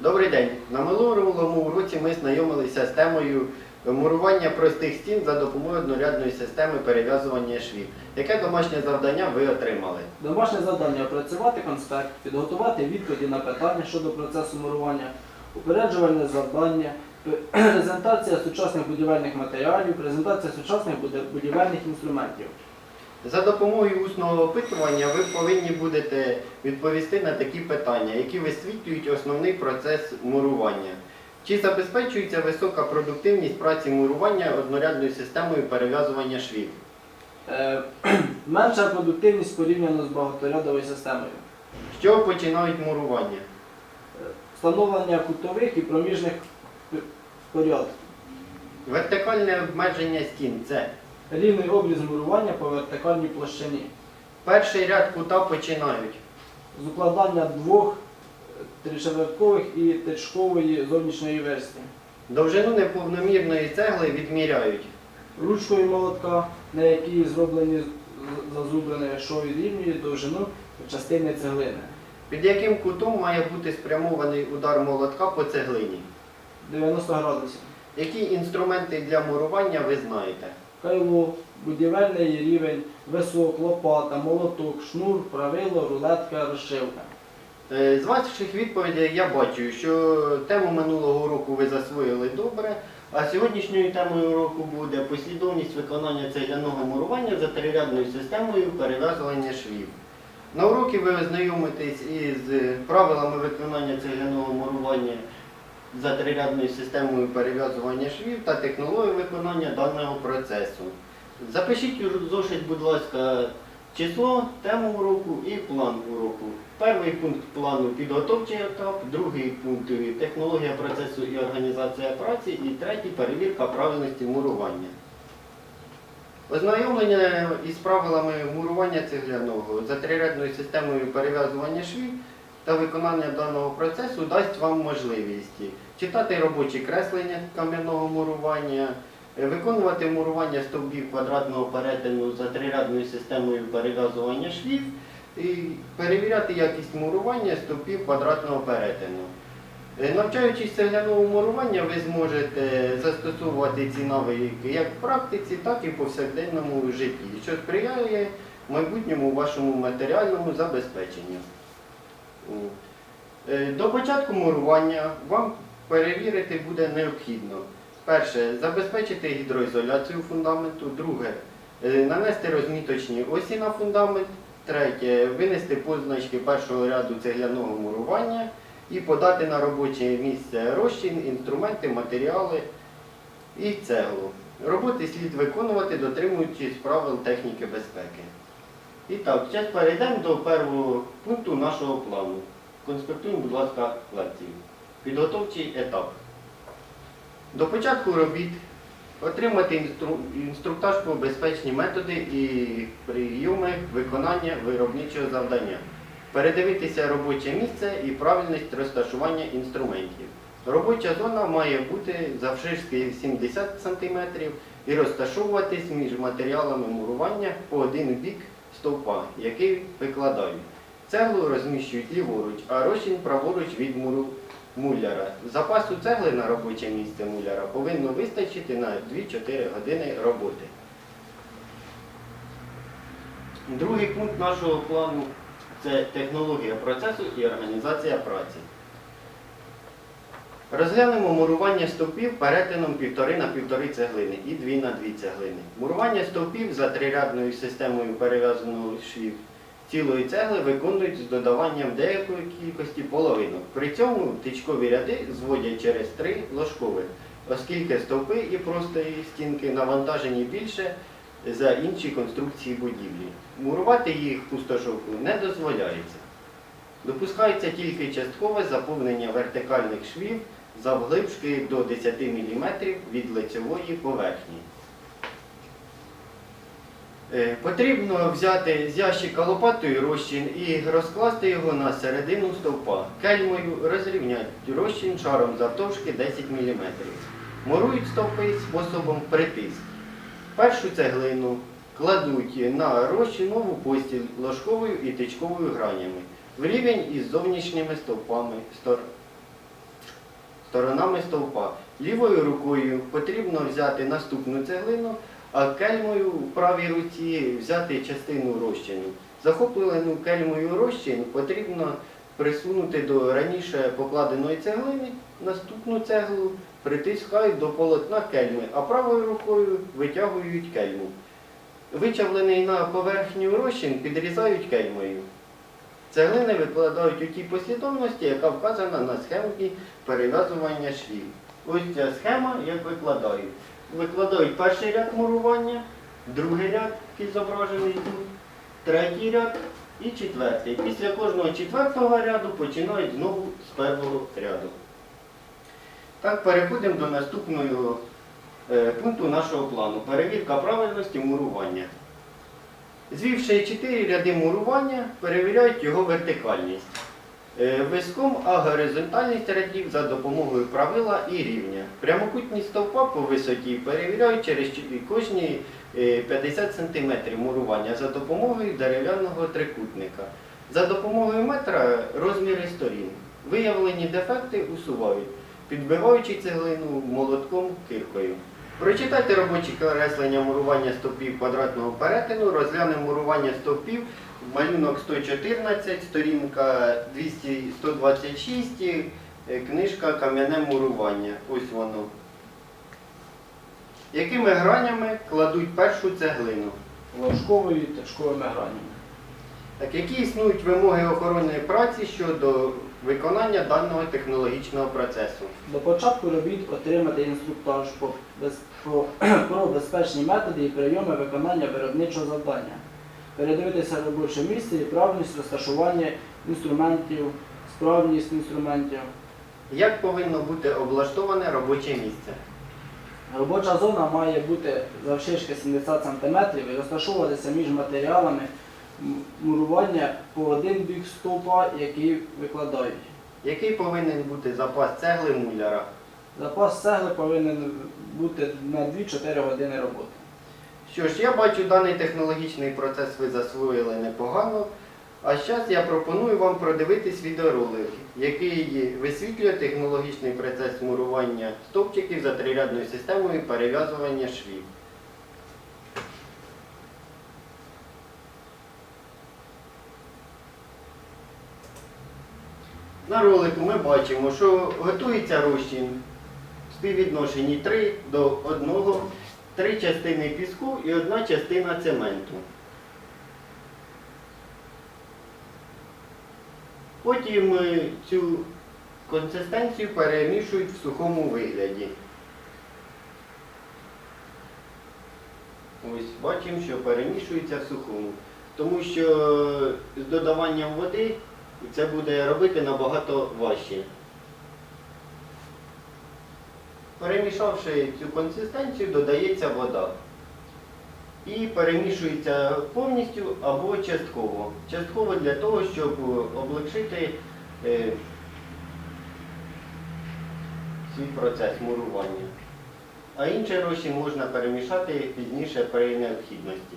Добрий день. На минулому уроці ми знайомилися з темою мурування простих стін за допомогою однорядної системи перев'язування швів. Яке домашнє завдання ви отримали? Домашнє завдання опрацювати конспект, підготувати відповіді на питання щодо процесу мурування, упереджувальне завдання, презентація сучасних будівельних матеріалів, презентація сучасних будівельних інструментів. За допомогою усного опитування ви повинні будете відповісти на такі питання, які висвітлюють основний процес мурування. Чи забезпечується висока продуктивність праці мурування однорядною системою перев'язування швів? Е, менша продуктивність порівняно з багаторядовою системою. З чого починають мурування? Е, Встановлення кутових і проміжних порядків. Вертикальне обмеження стін це Рівний обріз мурування по вертикальній площині. перший ряд кута починають. З укладання двох е, і тичкової зовнішньої версії. Довжину неповномірної цегли відміряють. Ручкою молотка, на якій зроблені зазубрини, що вирівнює довжину частини цеглини. Під яким кутом має бути спрямований удар молотка по цеглині? 90 градусів. Які інструменти для мурування ви знаєте? Кайло, будівельний рівень, висок, лопата, молоток, шнур, правило, рулетка, розшивка. Е, З ваших відповідей я бачу, що тему минулого року ви засвоїли добре, а сьогоднішньою темою уроку буде послідовність виконання цегляного мурування за трирядною системою перев'язування швів. На уроці ви ознайомитесь із правилами виконання цегляного мурування за трирядною системою перев'язування швів та технологією виконання даного процесу. Запишіть у зошит, будь ласка, число, тему уроку і план уроку. Перший пункт плану підготовчий етап, другий пункт технологія процесу і організація праці, і третій перевірка правильності мурування. Ознайомлення із правилами мурування цегляного за трирядною системою перев'язування швів та виконання даного процесу дасть вам можливість читати робочі креслення кам'яного мурування, е, виконувати мурування стовбів квадратного перетину за трирядною системою перев'язування швів і перевіряти якість мурування стовпів квадратного перетину. Е, Навчаючись цегляному мурування, ви зможете застосовувати ці навики як в практиці, так і в повсякденному житті, що сприяє майбутньому вашому матеріальному забезпеченню. Е, До початку мурування вам перевірити буде необхідно. Перше, забезпечити гідроізоляцію фундаменту. Друге, е, нанести розміточні осі на фундамент. Третє, винести позначки першого ряду цегляного мурування і подати на робоче місце розчин, інструменти, матеріали і цеглу. Роботи слід виконувати, дотримуючись правил техніки безпеки. І так, зараз перейдемо до першого пункту нашого плану. Конспектуємо, будь ласка, лекцію. Підготовчий етап. До початку робіт отримати інстру- інструктаж про безпечні методи і прийоми виконання виробничого завдання. Передивитися робоче місце і правильність розташування інструментів. Робоча зона має бути завширшки 70 см і розташовуватись між матеріалами мурування по один бік стовпа, який викладають. Цеглу розміщують ліворуч, а розчин праворуч від муру муляра. Запасу цегли на робоче місце муляра повинно вистачити на 2-4 години роботи. Другий пункт нашого плану це технологія процесу і організація праці. Розглянемо мурування стовпів перетином півтори на півтори цеглини і дві на дві цеглини. Мурування стовпів за трирядною системою перев'язаного швів цілої цегли виконують з додаванням деякої кількості половинок. При цьому тичкові ряди зводять через три ложкових, оскільки стовпи і простої стінки навантажені більше за інші конструкції будівлі. Мурувати їх пустошовку не дозволяється. Допускається тільки часткове заповнення вертикальних швів завглибшки до 10 мм від лицевої поверхні. Е, Потрібно взяти з ящика лопатою розчин і розкласти його на середину стовпа. Кельмою розрівняти розчин шаром завтовшки 10 мм. Мурують стовпи способом притиск. Першу цеглину кладуть на розчинову постіль ложковою і тичковою гранями в рівень із зовнішніми стовпами стор- сторонами стовпа. Лівою рукою потрібно взяти наступну цеглину, а кельмою в правій руці взяти частину розчину. Захоплену кельмою розчин потрібно присунути до раніше покладеної цеглини, наступну цеглу притискають до полотна кельми, а правою рукою витягують кельму. Вичавлений на поверхню розчин підрізають кельмою. Цеглини викладають у тій послідовності, яка вказана на схемі перев'язування швів. Ось ця схема, як викладають. Викладають перший ряд мурування, другий ряд, який зображений третій ряд і четвертий. Після кожного четвертого ряду починають знову з першого ряду. Так, переходимо до наступного е, пункту нашого плану. Перевірка правильності мурування. Звівши чотири ряди мурування, перевіряють його вертикальність. Е, Виском, а горизонтальність рядів за допомогою правила і рівня. Прямокутні стовпа по висоті перевіряють через кожні е, 50 см мурування за допомогою дерев'яного трикутника. За допомогою метра розміри сторін. Виявлені дефекти усувають, підбиваючи цеглину молотком киркою. Прочитайте робочі креслення мурування стовпів квадратного перетину, розглянемо мурування стовпів, малюнок 114, сторінка 200, 126, е, книжка Кам'яне мурування. Ось воно. Якими гранями кладуть першу цеглину? ложковою і точковими гранями. Так, які існують вимоги охоронної праці щодо виконання даного технологічного процесу? До початку робіт отримати інструктаж по, без- по- про безпечні методи і прийоми виконання виробничого завдання. Передивитися робоче місце і правильність розташування інструментів, справність інструментів. Як повинно бути облаштоване робоче місце? Робоча зона має бути завширшки 70 см і розташовуватися між матеріалами мурування по один бік стовпа, який викладають. Який повинен бути запас цегли муляра? Запас цегли повинен бути на 2-4 години роботи. Що ж, я бачу, даний технологічний процес ви засвоїли непогано. А зараз я пропоную вам продивитись відеоролик, який висвітлює технологічний процес мурування стовпчиків за трирядною системою перев'язування швів. На ролику ми бачимо, що готується розчин в співвідношенні 3 до 1, три частини піску і одна частина цементу. Потім е, цю консистенцію перемішують в сухому вигляді. Ось бачимо, що перемішується в сухому. Тому що з додаванням води це буде робити набагато важче. Перемішавши цю консистенцію, додається вода. І перемішується повністю або частково. Частково для того, щоб облегшити е, свій процес мурування. А інший розчин можна перемішати пізніше при необхідності.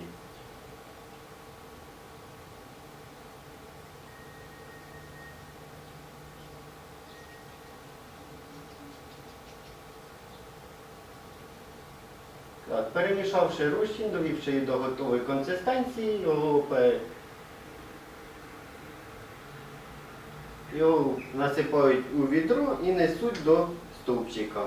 Так, перемішавши розчин, довівши до готової консистенції, його, його насипають у відро і несуть до стовпчика.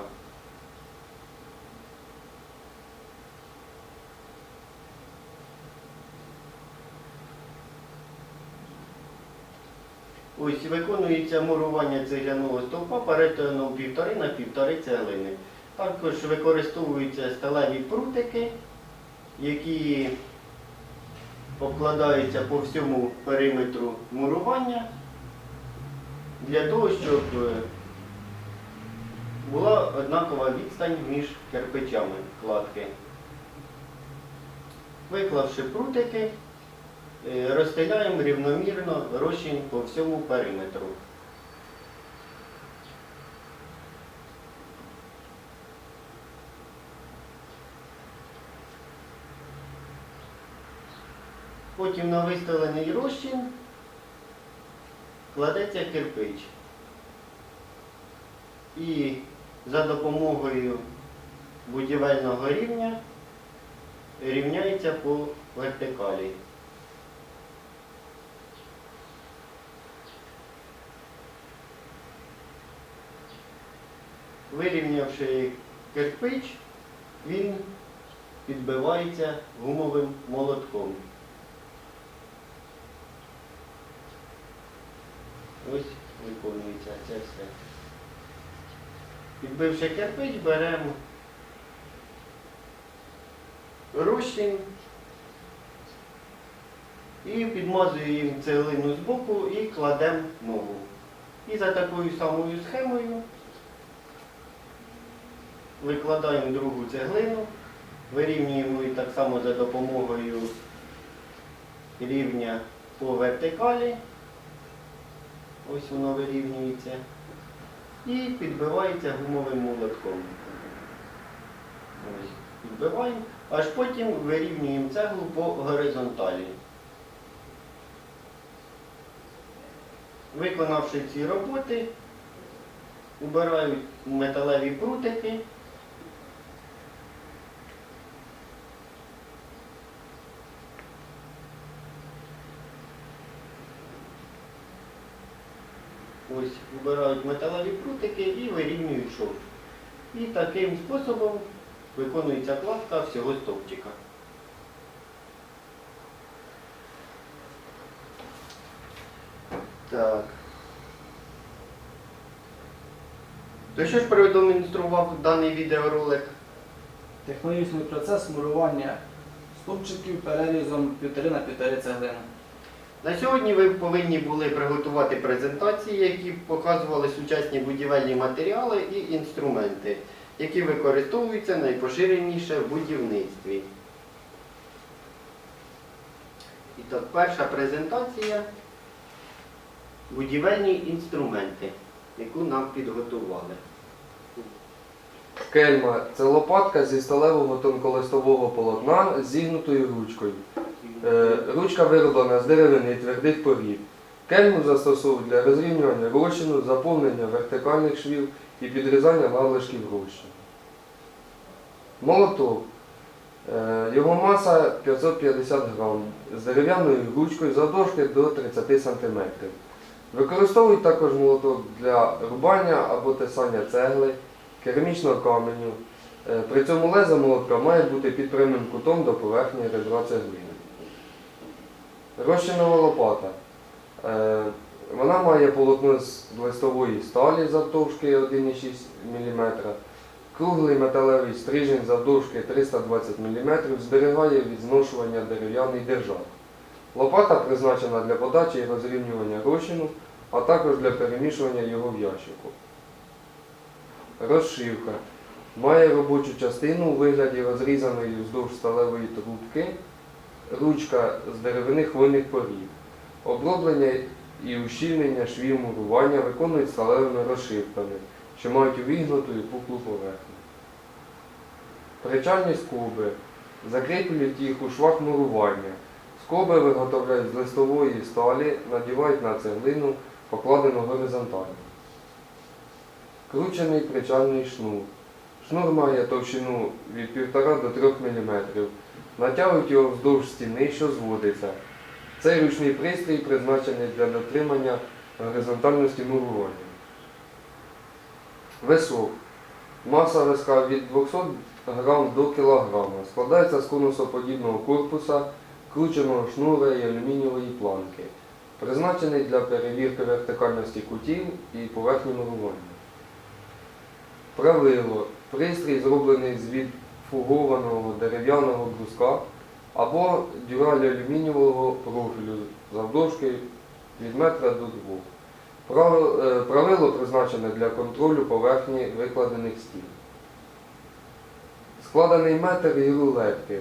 Ось виконується мурування цегляного стовпа перетином півтори на півтори цеглини. Також використовуються сталеві прутики, які обкладаються по всьому периметру мурування для того, щоб е, була однакова відстань між кирпичами кладки. Виклавши прутики, е, розстеляємо рівномірно розчин по всьому периметру. Потім на виставлений розчин кладеться кирпич. і за допомогою будівельного рівня рівняється по вертикалі. Вирівнявши кирпич, він підбивається гумовим молотком. Ось виконується це все. Підбивши кирпич, беремо розчин і підмазуємо цеглину з боку і кладемо ногу. І за такою самою схемою викладаємо другу цеглину, вирівнюємо її так само за допомогою рівня по вертикалі. Ось воно вирівнюється. І підбивається гумовим молотком. Ось, підбиваємо, аж потім вирівнюємо цеглу по горизонталі. Виконавши ці роботи, убирають металеві прутики. Ось вибирають металеві прутики і вирівнюють шов. І таким способом виконується кладка всього стовпчика. Так. То що ж продемонстрував даний відеоролик? Технологічний процес мурування стовпчиків перерізом 1,5 на 1,5 цеглини. На сьогодні ви повинні були приготувати презентації, які показували сучасні будівельні матеріали і інструменти, які використовуються найпоширеніше в будівництві. І так, перша презентація будівельні інструменти, яку нам підготували. Кельма це лопатка зі сталевого тонколистового полотна з зігнутою ручкою. Е, Ручка вироблена з деревини і твердих порід. Кельму застосовують для розрівнювання розчину, заповнення вертикальних швів і підрізання надлишків розчину. Молоток. Е, Його маса 550 грам з дерев'яною ручкою завдовжки до 30 см. Використовують також молоток для рубання або тесання цегли, керамічного каменю. Е, При цьому лезо молотка має бути під прямим кутом до поверхні ребра цеглини. Розчинова лопата. Е, Вона має полотно з листової сталі завдовжки 1,6 мм. Круглий металевий стрижень завдовжки 320 мм зберігає від зношування дерев'яний держак. Лопата призначена для подачі і розрівнювання розчину, а також для перемішування його в ящику. Розшивка. Має робочу частину у вигляді розрізаної вздовж сталевої трубки, ручка з деревини хвойних порід. Оброблення і ущільнення швів мурування виконують сталевими розшивками, що мають увігнуту і пухлу поверхню. Причальні скоби закріплюють їх у швах мурування. Скоби виготовляють з листової сталі, надівають на цеглину, покладену горизонтально. Кручений причальний шнур. Шнур має товщину від 1,5 до 3 мм. Натягують його вздовж стіни, що зводиться. Цей ручний пристрій призначений для дотримання горизонтальності мурування. Висок. Маса виска від 200 грам до кілограма. Складається з конусоподібного корпуса, крученого шнура і алюмінієвої планки. Призначений для перевірки вертикальності кутів і поверхні мурування. Правило. Пристрій зроблений з відфугованого дерев'яного бруска або дюралі алюмінієвого профілю завдовжки від метра до двох. Е, Правило призначене для контролю поверхні викладених стін. Складений метр і рулетки.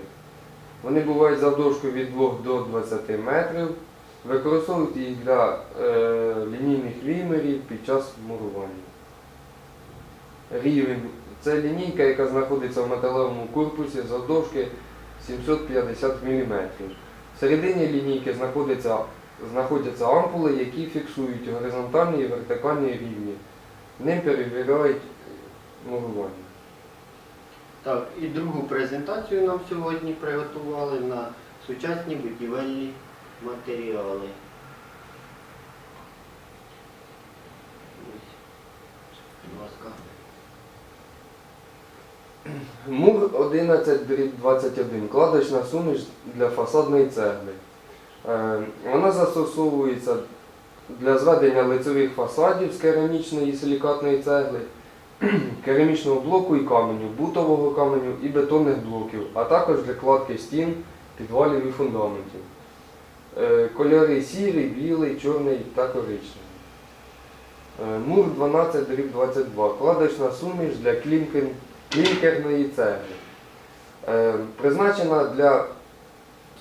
Вони бувають завдовжкою від 2 до 20 метрів. Використовують їх для е, лінійних вімерів під час мурування. Рівень це лінійка, яка знаходиться в металевому корпусі завдовжки 750 мм. В середині лінійки знаходяться, знаходяться ампули, які фіксують горизонтальні і вертикальні рівні Ним перевіряють мурування. Так, і другу презентацію нам сьогодні приготували на сучасні будівельні матеріали. Ось, Будь ласка. Мур 11 дріб 21. Кладочна суміш для фасадної цегли. Е, Вона застосовується для зведення лицевих фасадів з керамічної і силікатної цегли, керамічного блоку і каменю, бутового каменю і бетонних блоків, а також для кладки стін, підвалів і фундаментів. Е, Кольори сірий, білий, чорний та коричневий. Е, Мур 12 дріб 22. Кладочна суміш для клінкер- клінкерної цегли. Е, Призначена для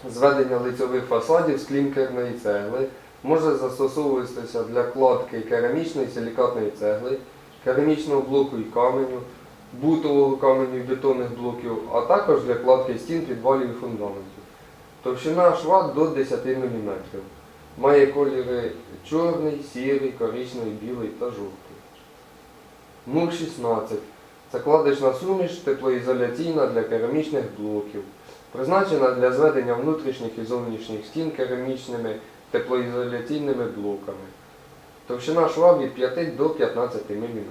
зведення лицьових фасадів з клінкерної цегли. Може застосовуватися для кладки керамічної силікатної цегли, керамічного блоку і каменю, бутового каменю і бетонних блоків, а також для кладки стін, підвалів і фундаментів. Товщина шва до 10 мм. Має кольори чорний, сірий, коричневий, білий та жовтий. Мур 16. Це кладочна суміш теплоізоляційна для керамічних блоків. Призначена для зведення внутрішніх і зовнішніх стін керамічними теплоізоляційними блоками. Товщина шва від 5 до 15 мм.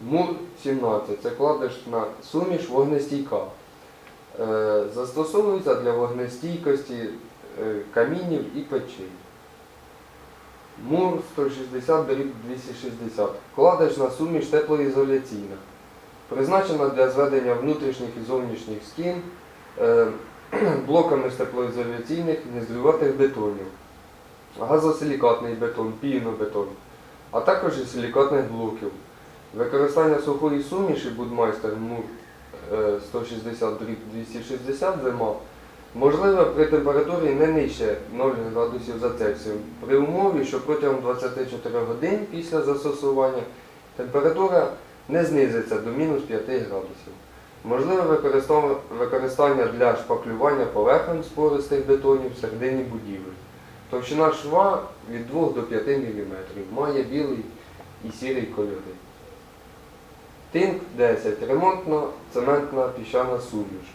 Мур 17. Це кладочна суміш вогнестійка. Е, Застосовується для вогнестійкості е, камінів і печей. Мур 160 дріб 260. Кладочна суміш теплоізоляційна. Призначена для зведення внутрішніх і зовнішніх стін е, блоками з теплоізоляційних незлюватих бетонів. Газосилікатний бетон, пінобетон, а також і силікатних блоків. Використання сухої суміші Будмайстер Мур е, 160 дріб 260 зима можливе при температурі не нижче 0 градусів за Цельсієм, при умові, що протягом 24 годин після застосування температура не знизиться до мінус 5 градусів. Можливе використання для шпаклювання поверхонь спористих бетонів всередині будівель. Товщина шва від 2 до 5 мм. Має білий і сірий кольори. Тинк 10. Ремонтна цементна піщана суміш.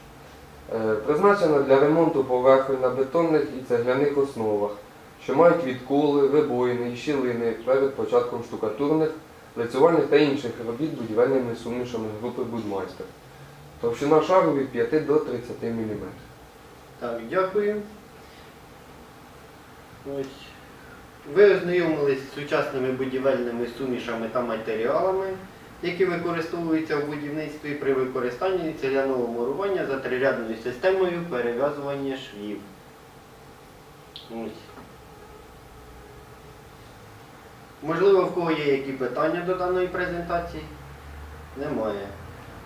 Е, Призначена для ремонту поверхонь на бетонних і цегляних основах, що мають відколи, вибоїни і щілини перед початком штукатурних, лицювальних та інших робіт будівельними сумішами групи Будмайстер. Товщина шару від 5 до 30 мм. Так, дякую. Ось. Ви ознайомились з сучасними будівельними сумішами та матеріалами, які використовуються в будівництві при використанні цегляного мурування за трирядною системою перев'язування швів. Ось. Можливо, в кого є які питання до даної презентації? Немає.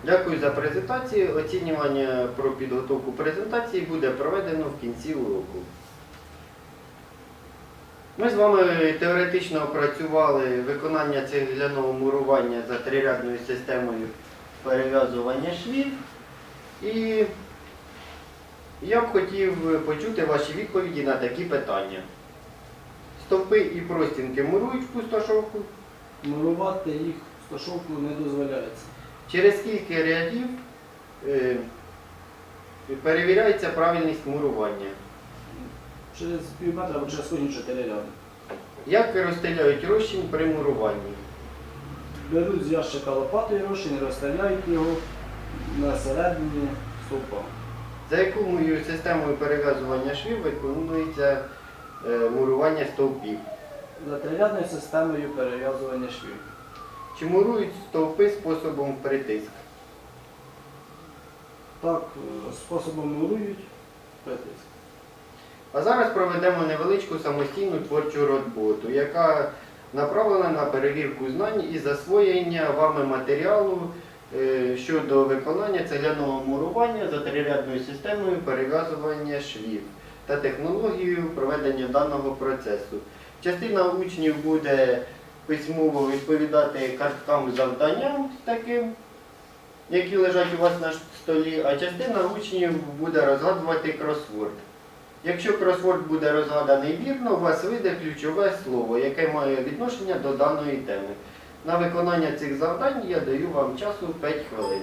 Дякую за презентацію. Оцінювання про підготовку презентації буде проведено в кінці уроку. Ми з вами теоретично опрацювали виконання цегляного мурування за трирядною системою перев'язування швів. І я б хотів почути ваші відповіді на такі питання. Стовпи і простінки мурують в пустошовку. Мурувати їх в стошовку не дозволяється. Через скільки рядів е, перевіряється правильність мурування? Через пів метра або через кожні чотири ряди. Як розстеляють розчин при муруванні? Беруть з ящика лопатою розчин і розстріляють його на середині стовпа. За якою системою перев'язування швів виконується е, мурування стовпів? За трирядною системою перев'язування швів. Чи мурують стовпи способом притиск? Так, е, способом мурують притиск. А зараз проведемо невеличку самостійну творчу роботу, яка направлена на перевірку знань і засвоєння вами матеріалу е, щодо виконання цегляного мурування за трирядною системою перев'язування швів та технологією проведення даного процесу. Частина учнів буде письмово відповідати карткам завданням таким, які лежать у вас на столі, а частина учнів буде розгадувати кросворд. Якщо кросворд буде розгаданий вірно, у вас вийде ключове слово, яке має відношення до даної теми. На виконання цих завдань я даю вам часу 5 хвилин.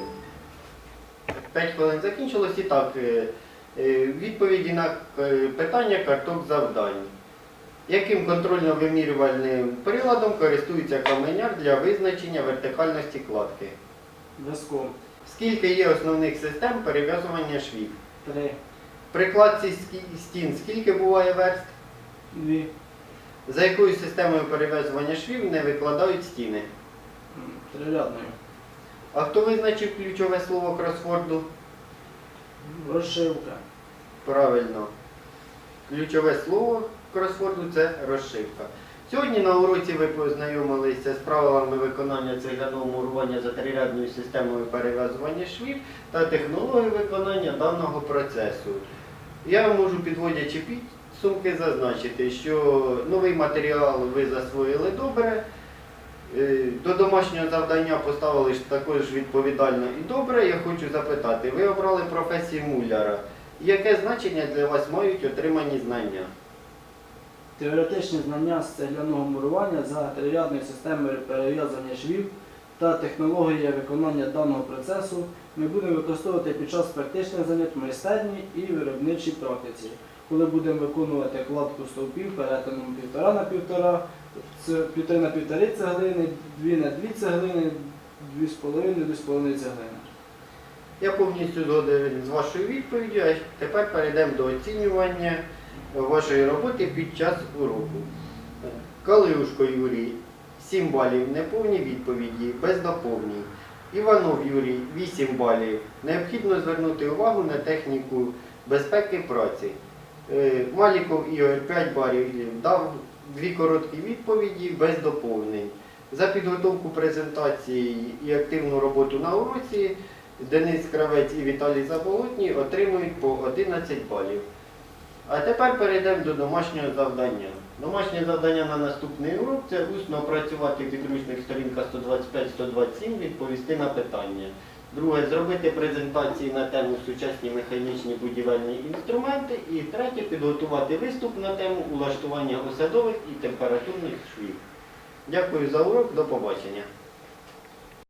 5 хвилин закінчилось і так. е, е, Відповіді на е, питання карток завдань. Яким контрольно-вимірювальним приладом користується каменяр для визначення вертикальності кладки? В'язком. Скільки є основних систем перев'язування швів? Три. При кладці стін скільки буває верст? Дві. За якою системою перев'язування швів не викладають стіни? Трирядною. А хто визначив ключове слово кросфорду? Розшивка. Правильно. Ключове слово кросфорду це розшивка. Сьогодні на уроці ви познайомилися з правилами виконання цегляного мурування за трирядною системою перев'язування швів та технологією виконання даного процесу. Я можу, підводячи підсумки, зазначити, що новий матеріал ви засвоїли добре. Е, До домашнього завдання поставили також відповідально і добре. Я хочу запитати, ви обрали професію муляра. Яке значення для вас мають отримані знання? Теоретичні знання з цегляного мурування за трирядною системою перев'язання швів та технологія виконання даного процесу ми будемо використовувати під час практичних занять в майстерні і виробничій практиці, коли будемо виконувати кладку стовпів перетином півтора на півтора, це півтори на півтори цеглини, дві на дві цеглини, дві з половиною, дві з половиною цеглини. Я повністю згоден з вашою відповіддю, а тепер перейдемо до оцінювання вашої роботи під час уроку. Калиушко Юрій, 7 балів, неповні відповіді, без доповнень. Іванов Юрій, 8 балів. Необхідно звернути увагу на техніку безпеки праці. Е, Маліков Ігор 5 балів дав дві короткі відповіді без доповнень. За підготовку презентації і активну роботу на уроці Денис Кравець і Віталій Заболотній отримують по 11 балів. А тепер перейдемо до домашнього завдання. Домашнє завдання на наступний урок це усно опрацювати підручник сторінка 125-127, відповісти на питання. Друге, зробити презентації на тему сучасні механічні будівельні інструменти. І третє, підготувати виступ на тему улаштування осадових і температурних швів. Дякую за урок, до побачення.